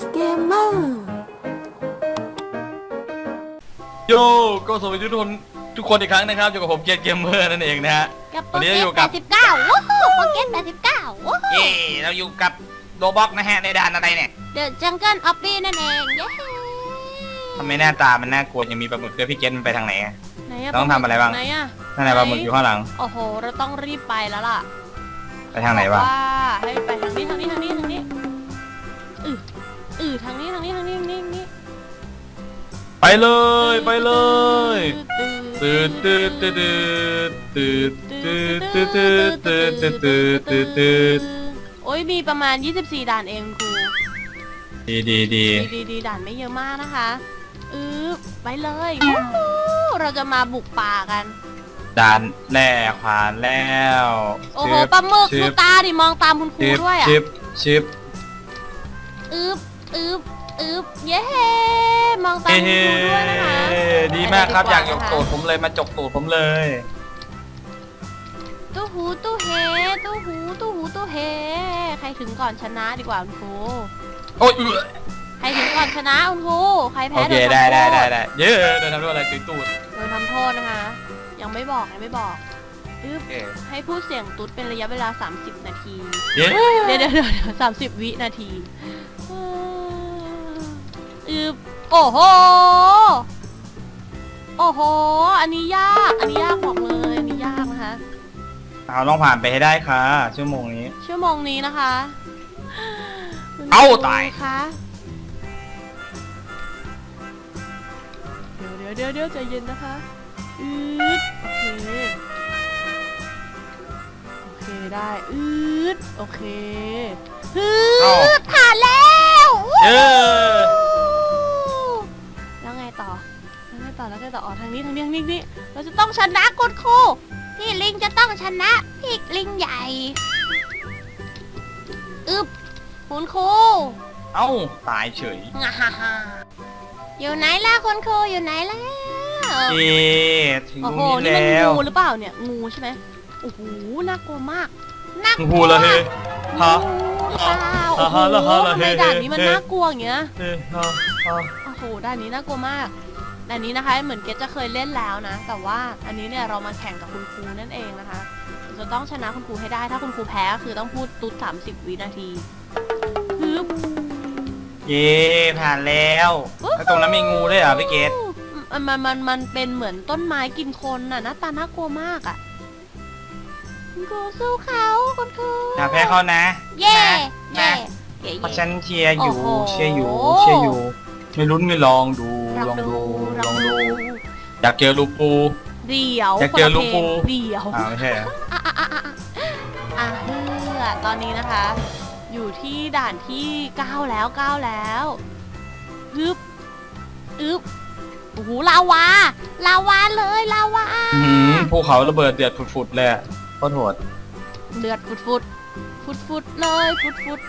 สเกมเมอร์โยก็สวัสดีทุกคนทุกคนอีกครั้งนะครับอยู่กับผมเกียร์เกมเมอร์นั่นเองนะฮะ กับโปวันรนี้เกเราสอยู่กับ 89ว้าวโปรเกส89ว้าวเย่เราอยู่กับโรบ็อกนะฮะในด่านอะไรเนี่ยเดอะจังเกิลออฟบี้นั่นเองเย้ทำไมหน้าตามันน่ากลัวยังมีปลาหมึกด้วยพี่เกตมันไปทางไหนอะ ไหนอะต้องทำอะไรบ้าง ไหนอะนั่นไหนปลาหมึกอยู่ข้างหลังโอ้โห เราต้องรีบไปแล้วล่ะไปทางไหนวะว่าให้ไปทางนี้ทางนี้ทางนี้ทางนี้อือ อือทางนี้ทางนี้ทางนี้ทางนี้ทางนี้ไปเลยไปเลยตื่ตื่นนตื่นตื่นตื่นตื่นตื่นตื่นตื่นตื่นตื่นตื่นตื่นโอ้ยมีประมาณ 24 ด่านเองครูดีดีดีดีดีดีด่านไม่เยอะมากนะคะอือไปเลยวู้ฮู้เราจะมาบุกป่ากันด่านแรกผ่านแล้ว โอ้โหปลาหมึกชิดูบตาดิมองตามคุณครูชิบด้วยอะชิบชิบอึบ อึบอึบเย้มองตามเฮ้คุณครูด้วยนะคะดีมากครับไปอยากดียกกว่านะคะ ตูดผมเลยมาจกตูดผมเลย ตู้หูตู้เฮตู้หูตู้หูตู้เฮใครถึงก่อนชนะดีกว่าคุณครูโอ้ยเอื้อใครถึงก่อนชนะคุณครูใครโอแพ้เคโดนได้ทำโทได้ษได้ได้เย้เดินทำด้วยอะไรตุยตูดโดนทำโทษนะคะ ยังไม่บอกยังไม่บอกอึบโอเคให้พูดเสียงตุ๊ดเป็นระยะเวลา 30 นาที เย้เดี๋ยวเดี๋ยวเดี๋ยวเดี๋ยวสามสิบวินาทีอืบ โอ้โห โอ้โห อันนี้ยาก อันนี้ยากบอกเลย อันนี้ยากนะคะ เอาต้องผ่านไปให้ได้ค่ะ ชั่วโมงนี้ ชั่วโมงนี้นะคะเอ้าตาย คะเดี๋ยวเดี๋ยวเดี๋ยวเดี๋ยวใจเย็นนะคะอืดโอเค โอเคได้อืดโอเคฮึเอ้าดผ่านแล้วเย้แต่อแล้วไงต่ออ๋อทางนี้ทางนี้ทางนี้นี่เราจะต้องชนะกดคู่พี่ลิงจะต้องชนะพี่ลิงใหญ่อึบคุณครูเอ้าตายเฉยงาฮ่าฮ่าอยู่ไหนล่ะคุณครูอยู่ไหนแล้วเย้ถึงโอ้ตโหรงนี้นี่มันแล้ว งูหรือเปล่าเนี่ยงูใช่ไหมโอ้โหน่ากลัวมากน่ากลัวหูละเฮฮะ งูหรือเปล่าฮะโอ้โหฮะละฮะละทำเฮไมด่านนี้มันเฮน่ากลัวอย่างเงี้ยเฮ้ยฮะฮะโอ้โหด่านนี้น่ากลัวมาก ด่านนี้นะคะเหมือนเกดจะเคยเล่นแล้วนะ แต่ว่าอันนี้เนี่ยเรามาแข่งกับคุณครูนั่นเองนะคะเราจะต้องชนะคุณครูให้ได้ ถ้าคุณครูแพ้ก็คือต้องพูดตุ๊ด30 วินาทีฮึบเย้ผ่านแล้วแล้วตรงนั้นมีงูด้วยเหรอพี่เกตมันมันมันมันเป็นเหมือนต้นไม้กินคนน่ะหน้าตาน่ากลัวมากอะคุณครูสู้เขาคุณครูอย่าแพ้เขานะเย่นะเย่นะเย่เพราะเย่ฉันเชียร์อยู่โอ้โหเชียร์อยู่เชียร์อยู่ไม่ลุ้นไม่ลองดูลองดูลองดู อยากเจอลูกปู เดี๋ยวอยากเจอลูกปูคนละเพลงเดี๋ยวอ่าไม่ใช่เหรออะอะอะอะอะเพื่อตอนนี้นะคะ อยู่ที่ด่านที่9แล้ว9แล้วอึบอึบโอ้โหลาวาลาวาเลยลาวาอื้อหือภูเขาระเบิดเดือดฝุดๆเลยอะโคตรโหดเดือดฟุดฟุดฟุดฟุดเลยฟุดฟุด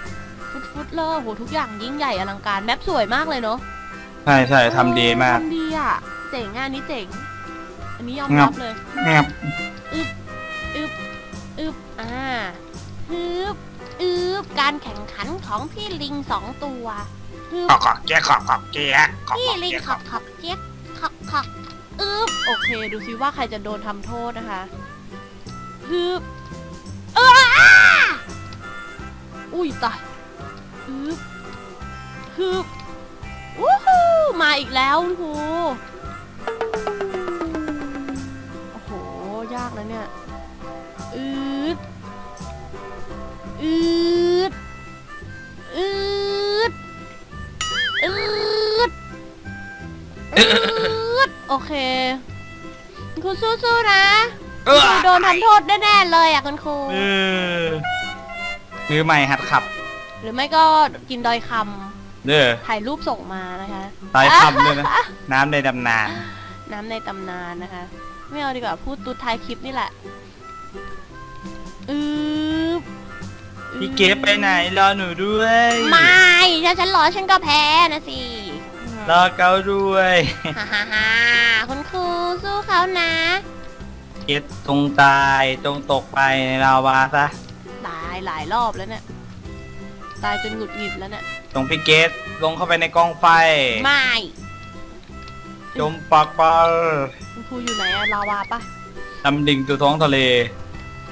ฟุดฟุดเลยโหทุกอย่างยิ่งใหญ่อลังการแมปสวยมากเลยเนาะ ใช่ใช่ทำดีมาก ทำดีอะ เจ๋งอะอันนี้เจ๋ง อันนี้ยอมงัรับบเลยแงบอึบอึบอ่าฮึบอึบการแข่งขันของพี่ลิงสองตัวฮึบขอกขอกเจ๊ยกขอกขอกเจ๊ยกขอกพี่ขอกลิงเจ๊ยกขอกขอกเจี๊ยกขอกขอกอึบโอเค ดูซิว่าใครจะโดนทำโทษนะคะฮึบเอออ้าอุ้ยตายฮึบฮึบวู้ฮู้มาอีกแล้วคุณครู เค คุณครูสู้ๆนะเอคุณอครูโดนทำโทษแน่ๆเลยอะคุณครู เออมือใหม่หัดขับหรือไม่ก็กินดอยคเด้อำถ่ายรูปส่งมานะคะ ตายคำด้วยนะ น้ำในดำนานน้ำในตำนานนะคะ ไม่เอาดีกว่าพูดตุ๊ดท้ายคลิปนี่แหละอืบพี่เก็บไปไหนรอหนูด้วย ไม่ถ้าฉันรอฉันก็แพ้นะสิ รอเกาด้วยฮ่าฮ่าฮ่าคุณครูสู้เขานะ เก็บตรงตายตรงตกไปในลาวาซะตายหลายรอบแล้วเนี่ย ตายจนหงุดหงิดแล้วเนี่ยส่งพี่เกตลงเข้าไปในกองไฟ ไม่ จมปักปลาคุณครูอยู่ไหนอะลาวาปะดำดิ่งสู่ท้องทะเล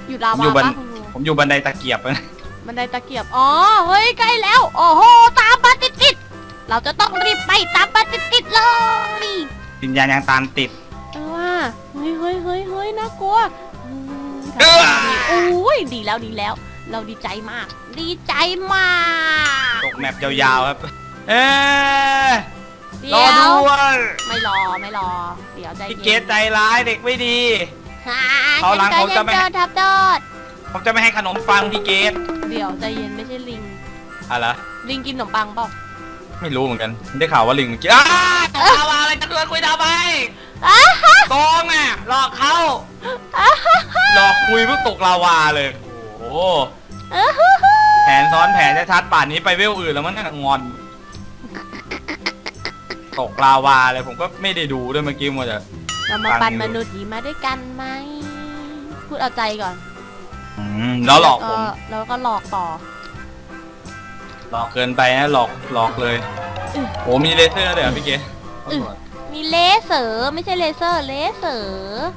อยู่ลาวาอยู่บน ปะคุณครูผมอยู่บันไดตะเกียบนะบันไดตะเกียบ อ๋อ เฮ้ย ใกล้แล้ว โอ้โห ตามมาติดติดๆ เราจะต้องรีบไปตามมาติดติดๆเลยวิญญาณยังตามติด เออว่าเฮ้ยเฮ้ยเฮ้ยเฮ้ยน่ากลัวอืมเอ้อโอ้ยดีแล้วดีแล้ว เราดีใจมาก ดีใจมากตกแมปยาวๆครับ เอ๊ะเดี๋รอยวด้วยไม่รอไม่รอ เดี๋ยวใจพี่เกเย็ตนใจร้ายเด็กไม่ดี ฮ่าเขาหลังเขาจะไม่ เจอทับโดดผมจะไม่ให้ขนมปังพี่เกตเดี๋ยวใจเย็นไม่ใช่ลิง อะไรลิงกินขนมปังเปล่า ไม่รู้เหมือนกัน ได้ข่าวว่าลิงมันกินอ้าตกลาวาอะไรจะชวนคุยทำไมโกงอะหลอกเขาหลอกคุยเพื่อตกลาวาเลย โอ้โหเออฮึฮึแผนซ้อนแผนชัดๆป่านนี้ไปเวลอื่นแล้วมันน่างอน ตกลาวาเลยผมก็ไม่ได้ดูด้วยเมื่อกี้มัวแต่ เรามาฟัปังนอยู่มนุษย์หยีมาด้วยกันไหมพูดเอาใจก่อนอืมแล้วหลอกผม แล้วก็หลอกต่อ หลอกเกินไปนะหลอกหลอกเลยอือโอ้มีเลเซอร์เลยเหรอพี่เก๋อือมีเลเซอร์ไม่ใช่เลเซอร์เลเซอร์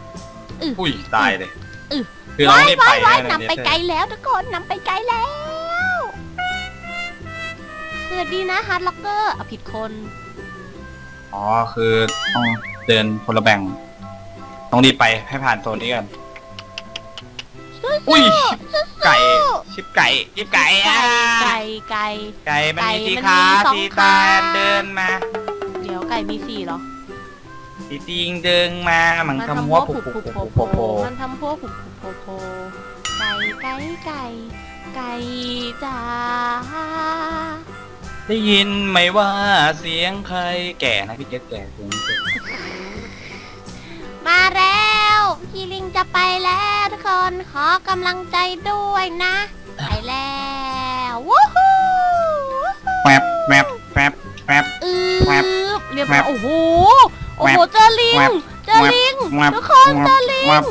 อุ้ยตายเลยอื้อคือเราว้ายไม่ได้ไปว้ายว้ายนะนำไปเลเซอร์ไกลแล้วทุกคนนำไปไกลแล้วสวัสดีนะฮาร์ดล็อกเกอร์เอาผิดคนอ๋อคือต้องเดินคนละแบ่งต้องรีบไปให้ผ่านโซนนี้ก่อนสู้ๆ อุ้ยสู้ๆไก่ ชิบไก่ ชิบไก่อะไก่ไก่ ไก่มันมีไก่สีมันขามีสองสีขา ตาเดินมาเดี๋ยวไก่มีสี่เหรอ สีติงเดินมามันมันทำทำหัพววกผุผุผุบผุผุผุโผผุผุมันทำพวกผุบผุโผโผไก่ไก่ไก่ไก่จ้าได้ยินไหมว่าเสียงใครแก่นะพี่เกดแก่เสียงแก่มาแล้ว พี่ลิงจะไปแล้วทุกคนขอกำลังใจด้วยนะ ไปแล้ววู้ฮู้แมบแมบแมบแมบอืแวบบเรียบร้แวอยบโอ้โหโอ้แวโหบเจอลิงแวบเจอลิงแวบทุกคนแวบเจอลิงแวบ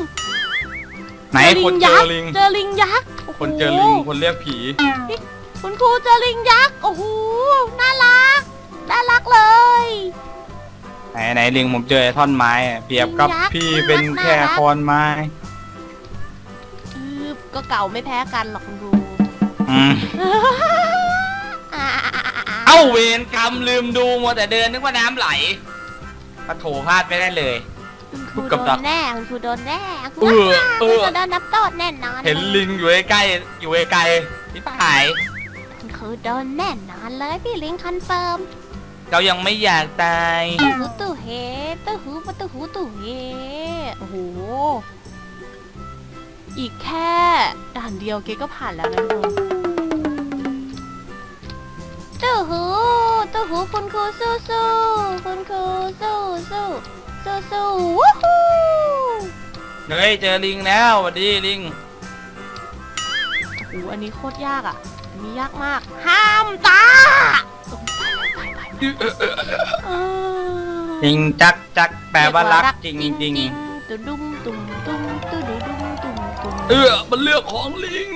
ไหน คนเจอลิง เจอลิงยักษ์โอ้โหคนเจอลิง คนเรียกผี คุณครูเจอลิงยักษ์โอ้โหน่ารักน่ารักเลย ไหนไหนลิงผมเจอไอ้ท่อนไม้อะเปรียบกับลิงยักษ์พี่เป็นน่ารักแค่คอนไม้อืบก็เก่าไม่แพ้กันหรอกคุณครูอืม อ่าเอ้าเวรกรรมลืมดูมัวแต่เดินนึกว่าน้ำไหลปะโถพลาดไม่ได้เลย คุณคพูรูดโดกับดักนแน่คุณครูโดนแน่เออเออคุณจะโดนนับโทษแน่นอนเห็นลิงอยู่ใกล้ๆอยู่ไกลๆที่หาย คุณครูโดนแน่นอนเลยพี่ลิงคอนเฟิร์ม เรายังไม่อยากตายตู้หูตู้เฮตู้หูประตูหูตู้เฮโอ้โห อีกแค่ด่านเดียวเกก็ผ่านแล้วนะทุกคนตู้หูตู้หูคุณครูสู้สู้คุณครูสู้สู้สู้สู้วู้ฮู้เฮ้ยเจอลิงแล้วสวัสดีลิงโอ้โหอันนี้โคตรยากอะอันนี้ยากมาก ห้ามตา จริงจักจักแปลว่ารักจริงจริงตุดุ้มตุ่มตุ้มตุดดุ้มตุ่มตุ่มเออมันเลือกของลิง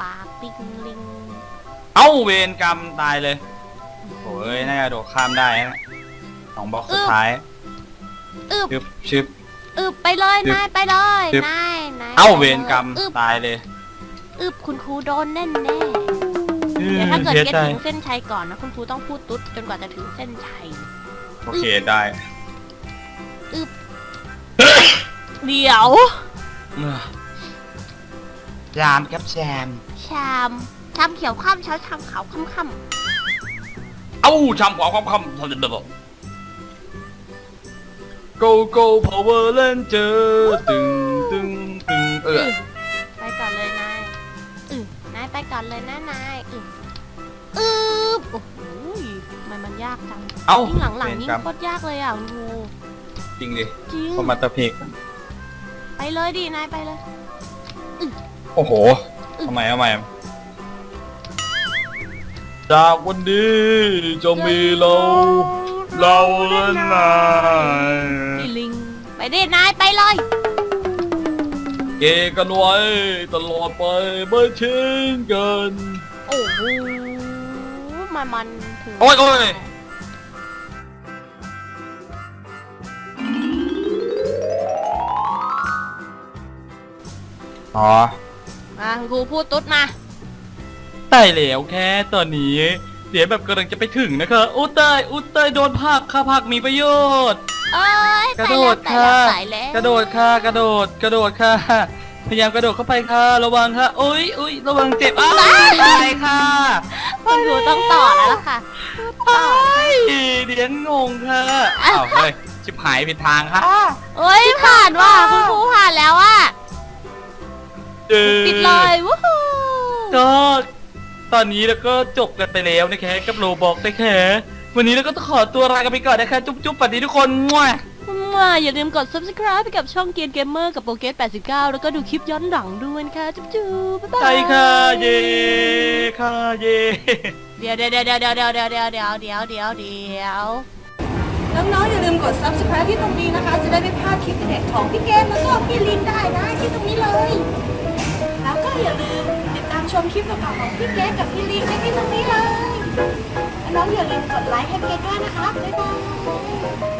ปาปิงลิง เอ้าเวรกรรมตายเลยโอ้ยน่าจะโดดข้ามได้สองบล็อกสุดท้ายอึบชิบบอึบไปเลยนายไปเลยนายนายเอ้าเวรกรรมตายเลยอึบคุณครูโดนแน่แน่ ๆเดี๋ยวถ้าเกิดสียเก็ตใจถึงเส้นชัยก่อนนะคุณครูต้องพูดตุ๊ดจนกว่าจะถึงเส้นชัย โอเคได้เดี๋ยวยามครับแซมชามชามเขียวข้ามเช้าชามขาวค่ำค่เอ้าชามขวาความคำทำเด็ด Go Go Power Ranger ตึงตึงตึงเออไปก่อนเลยนายอึนายไปก่อนเลยนะนาย อึอึบโอ้โหทำไมมันยากจังเอ้ายิ่งหลังๆยิ่งเวรกรรมโคตรยากเลยอะคุณครูจริงดิจริงพอมาตะเพกไปเลยดินายไปเลย โอ้โหทำไมทำไมจากวันนี้จะมีเรา เราและนายพี่ลิง ไปดินายไปเลย เกกันไว้ตลอดไปไม่ทิ้งกัน โอ้โห มันมันถึงโอ้ยโอ้ย อ๋อ มาคุณครูพูดตุ๊ดมาใช่แล้วแค่ตอนนี้เสียแบบกำลังจะไปถึงนะคะอุยเตยอุยเตยโดนผักค่ะผักมีประโยชน์ เอ้ยกระตายโดแล้วดตายค่ะแล้วตายแล้ว กระโดดค่ะ กระโดด กระโดดค่ะ พยายามกระโดดเข้าไปค่ะ ระวังค่ะโอ้ยโอ้ยระวังเจ็บอ้าวตายค่ะคุณครูต้องต่อแล้วล่ะค่ะต่อเฮ้ยเดียนงงค่ะอ้าวเฮ้ยชิบหายผิดทางค่ะเอ้ยผ่านว่ะคุณครูผ่านแล้วอะเออปิดเลยวู้ฮู้ก็ตอนนี้แล้วก็จบกันไปแล้วนะคะกับโลบอกนะคะวันนี้เราก็ต้องขอตัวลากันไปก่อนนะคะ จุ๊บจุ๊บสวัสดีทุกคนมั่ว มาอย่าลืมกด subscribe ไปกับช่องเกียนเกมเมอร์กับโปรเกต89 แล้วก็ดูคลิปย้อนหลังด้วยนะคะจุ๊บจุ๊บบ๊ายบายใช่ค่ะเย่ค่ะเย่เดี๋ยวเดี๋ยวเดี๋ยวเดี๋ยวเดี๋ยวเดี๋ยวเดี๋ยวเดี๋ยวเดี๋ยวเดี๋ยวเดี๋ยวน้องๆอย่าลืมกด subscribe ที่ตรงนี้นะคะ จะได้ไม่พลาดคลิปเด็ดของพี่เกมแล้วก็พี่ลินได้นะที่ตรงนี้เลย แล้วก็อย่าลืมติดตามชมคลิปเก่าๆของพี่เกมกับพี่ลินได้ที่ตรงนี้เลยและน้องอย่าลืมกดไลค์ให้เกมด้วยนะคะบ๊ายบาย